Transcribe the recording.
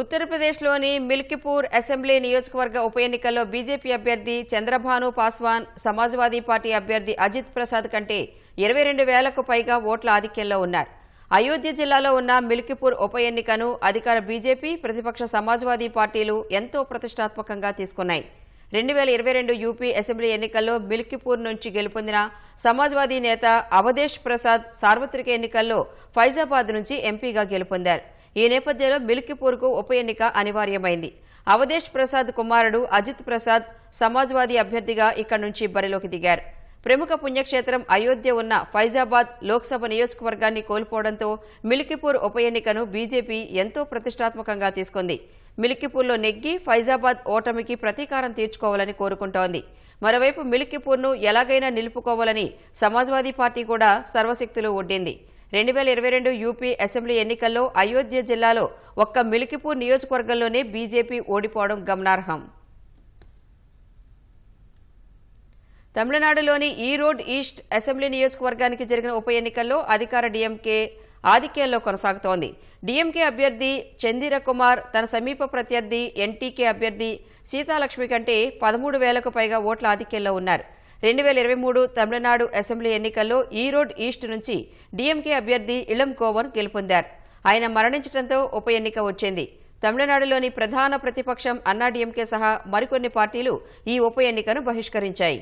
ఉత్తరప్రదేశ్లోని మిల్కిపూర్ అసెంబ్లీ నియోజకవర్గ ఉప ఎన్నికల్లో బీజేపీ అభ్యర్థి చంద్రభాను పాస్వాన్ సమాజ్వాదీ పార్టీ అభ్యర్థి అజిత్ ప్రసాద్ కంటే ఇరవై రెండు వేలకు పైగా ఓట్ల ఆధిక్యంలో ఉన్నారు. అయోధ్య జిల్లాలో ఉన్న మిల్కిపూర్ ఉప ఎన్నికను అధికార బీజేపీ ప్రతిపక్ష సమాజ్వాదీ పార్టీలు ఎంతో ప్రతిష్టాత్మకంగా తీసుకున్నాయి. రెండు వేల ఇరవై రెండు యూపీ అసెంబ్లీ ఎన్నికల్లో మిల్కిపూర్ నుంచి గెలుపొందిన సమాజ్వాదీ నేత అవధేష్ ప్రసాద్ సార్వత్రిక ఎన్నికల్లో ఫైజాబాద్ నుంచి ఎంపీగా గెలుపొందారు. ఈ నేపథ్యంలో మిల్కిపూర్కు ఉప ఎన్నిక అనివార్యమైంది. అవధేష్ ప్రసాద్ కుమారుడు అజిత్ ప్రసాద్ సమాజ్వాదీ అభ్యర్థిగా ఇక్కడి నుంచి బరిలోకి దిగారు. ప్రముఖ పుణ్యక్షేత్రం అయోధ్య ఉన్న ఫైజాబాద్ లోక్సభ నియోజకవర్గాన్ని కోల్పోవడంతో మిల్కిపూర్ ఉప ఎన్నికను బీజేపీ ఎంతో ప్రతిష్టాత్మకంగా తీసుకుంది. మిల్కిపూర్లో నెగ్గి ఫైజాబాద్ ఓటమికి ప్రతీకారం తీర్చుకోవాలని కోరుకుంటోంది. మరోవైపు మిల్కిపూర్ను ఎలాగైనా నిలుపుకోవాలని సమాజ్వాదీ పార్టీ కూడా సర్వశక్తులు ఒడ్డింది. రెండు వేల ఇరవై రెండు యూపీ అసెంబ్లీ ఎన్నికల్లో అయోధ్య జిల్లాలో ఒక్క మిలికిపూర్ నియోజకవర్గంలోనే బీజేపీ ఓడిపోవడం గమనార్హం. తమిళనాడులోని ఈరోడ్ ఈస్ట్ అసెంబ్లీ నియోజకవర్గానికి జరిగిన ఉప ఎన్నికల్లో అధికార డీఎంకే ఆధిక్యంలో కొనసాగుతోంది. డీఎంకే అభ్యర్థి చందీర కుమార్ తన సమీప ప్రత్యర్థి ఎన్టీకే అభ్యర్థి సీతాలక్ష్మి కంటే పదమూడు వేలకు పైగా ఓట్ల ఆధిక్యంలో ఉన్నారు. రెండు వేల ఇరవై మూడు తమిళనాడు అసెంబ్లీ ఎన్నికల్లో ఈరోడ్ ఈస్ట్ నుంచి డీఎంకే అభ్యర్థి ఇళం కోవన్ గెలుపొందారు. ఆయన మరణించడంతో ఉప ఎన్నిక వచ్చింది. తమిళనాడులోని ప్రధాన ప్రతిపక్షం అన్నాడీఎంకే సహా మరికొన్ని పార్టీలు ఈ ఉప ఎన్నికను బహిష్కరించాయి.